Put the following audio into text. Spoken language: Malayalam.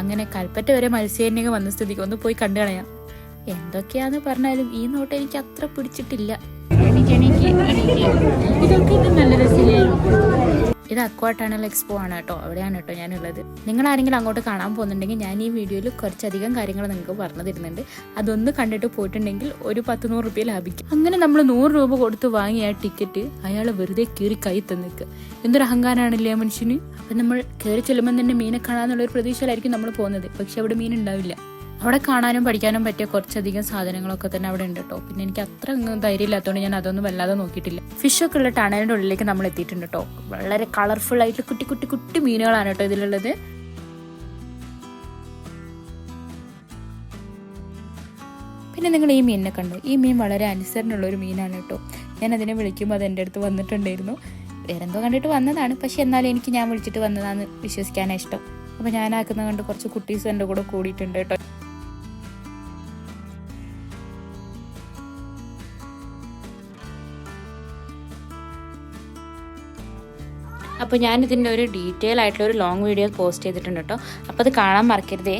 അങ്ങനെ കൽപ്പറ്റ വരെ മത്സ്യന്യൊക്കെ വന്ന സ്ഥിതിക്ക് ഒന്ന് പോയി കണ്ടു കളയാം. എന്തൊക്കെയാന്ന് പറഞ്ഞാലും ഈ നോട്ട് എനിക്ക് അത്ര പിടിച്ചിട്ടില്ല. എനിക്ക് എനിക്ക്. ഇതൊക്കെ ഇത് നല്ല രസമില്ലേ? ഇത് അക്വാ എക്സ്പോ ആണ് കേട്ടോ. അവിടെയാണ് കേട്ടോ ഞാനുള്ളത്. നിങ്ങൾ ആരെങ്കിലും അങ്ങോട്ട് കാണാൻ പോകുന്നുണ്ടെങ്കിൽ ഞാൻ ഈ വീഡിയോയിൽ കുറച്ചധികം കാര്യങ്ങൾ നിങ്ങൾക്ക് പറഞ്ഞു തരുന്നുണ്ട്. അതൊന്ന് കണ്ടിട്ട് പോയിട്ടുണ്ടെങ്കിൽ ഒരു പത്ത് നൂറ് റുപ്യ ലാഭിക്കും. അങ്ങനെ നമ്മൾ നൂറ് രൂപ കൊടുത്ത് വാങ്ങിയ ടിക്കറ്റ് അയാൾ വെറുതെ കീറി കൈ തന്നിക്ക്. എന്തൊരു അഹങ്കാരമാണല്ലേ മനുഷ്യന്? അപ്പം നമ്മൾ കയറി ചെല്ലുമ്പോൾ തന്നെ മീനെ കാണാന്നുള്ള ഒരു പ്രതീക്ഷയിലായിരിക്കും നമ്മൾ പോകുന്നത്. പക്ഷെ അവിടെ മീൻ ഉണ്ടാവില്ല. അവിടെ കാണാനും പഠിക്കാനും പറ്റിയ കുറച്ചധികം സാധനങ്ങളൊക്കെ തന്നെ അവിടെ ഉണ്ട് കേട്ടോ പിന്നെ എനിക്ക് അത്ര ധൈര്യം ഇല്ലാത്തതുകൊണ്ട് ഞാൻ അതൊന്നും വല്ലാതെ നോക്കിയിട്ടില്ല. ഫിഷ് ഒക്കെ ഉള്ള ടണലിന്റെ ഉള്ളിലേക്ക് നമ്മൾ എത്തിയിട്ടുണ്ട് കേട്ടോ വളരെ കളർഫുൾ ആയിട്ട് കുട്ടി കുട്ടി കുട്ടി മീനുകളാണ് കേട്ടോ ഇതിലുള്ളത്. പിന്നെ നിങ്ങൾ ഈ മീനിനെ കണ്ടു? ഈ മീൻ വളരെ അനുസരണമുള്ള ഒരു മീനാണ് കേട്ടോ ഞാൻ അതിനെ വിളിക്കുമ്പോൾ അത് എന്റെ അടുത്ത് വന്നിട്ടുണ്ടായിരുന്നു. വേറെന്തോ കണ്ടിട്ട് വന്നതാണ്. പക്ഷെ എന്നാലും എനിക്ക് ഞാൻ വിളിച്ചിട്ട് വന്നതാണെന്ന് വിശ്വസിക്കാനാണ് ഇഷ്ടം. അപ്പോൾ ഞാനാക്കുന്നത് കണ്ട് കുറച്ച് കുട്ടീസ് എന്റെ കൂടെ കൂടിയിട്ടുണ്ട് കേട്ടോ അപ്പോൾ ഞാനിതിന്റെ ഒരു ഡീറ്റെയിൽ ആയിട്ടുള്ള ഒരു ലോങ് വീഡിയോ പോസ്റ്റ് ചെയ്തിട്ടുണ്ട് കേട്ടോ അപ്പോൾ അത് കാണാൻ മറക്കരുതേ.